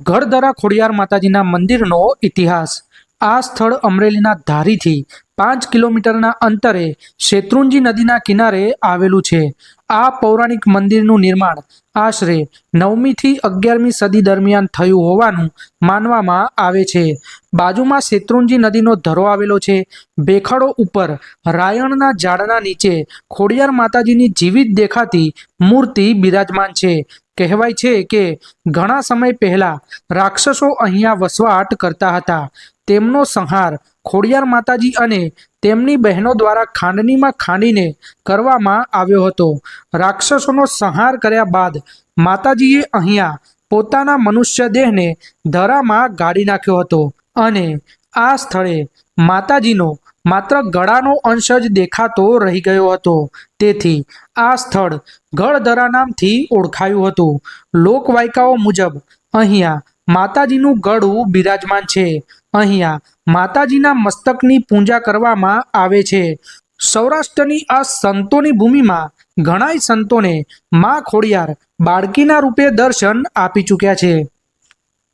ગઢદરા ખોડિયાર માતાજીના મંદિરનો ઇતિહાસ. આ સ્થળ અમરેલીના ધારીથી પાંચ કિલોમીટરના અંતરે શેત્રુંજી નદીના કિનારે આવેલું છે. આ પૌરાણિક મંદિરનું નિર્માણ આશરે નવમીથી અગિયારમી સદી દરમિયાન થયું હોવાનું માનવામાં આવે છે. બાજુમાં શેત્રુંજી નદીનો ધરો આવેલો છે. ભેખડો ઉપર રાયણના ઝાડના નીચે ખોડિયાર માતાજીની જીવિત દેખાતી મૂર્તિ બિરાજમાન છે. કહેવાય છે કે ઘણા સમય પહેલા રાક્ષસો અહીંયા વસવાટ કરતા હતા. તેમનો સંહાર ખોડિયાર માતાજી અને તેમની બહેનો દ્વારા ખાંડણીમાં ખાંડીને કરવામાં આવ્યો હતો. રાક્ષસોનો સંહાર કર્યા બાદ માતાજીએ અહીંયા પોતાના મનુષ્ય દેહને ધરામાં ગાડી નાખ્યો હતો અને આ સ્થળે માતાજીનો માત્ર ગળાનો અંશ જ દેખાતો રહી ગયો હતો. તેથી આ સ્થળ ગળધરા નામથી ઓળખાયું હતું. લોકવાયકાઓ મુજબ અહીંયા માતાજીનું ગળું બિરાજમાન છે. અહીંયા માતાજીના મસ્તકની પૂજા કરવામાં આવે છે. સૌરાષ્ટ્રની આ સંતોની ભૂમિમાં ઘણાય સંતોને મા ખોડિયાર બાળકીના રૂપે દર્શન આપી ચૂક્યા છે.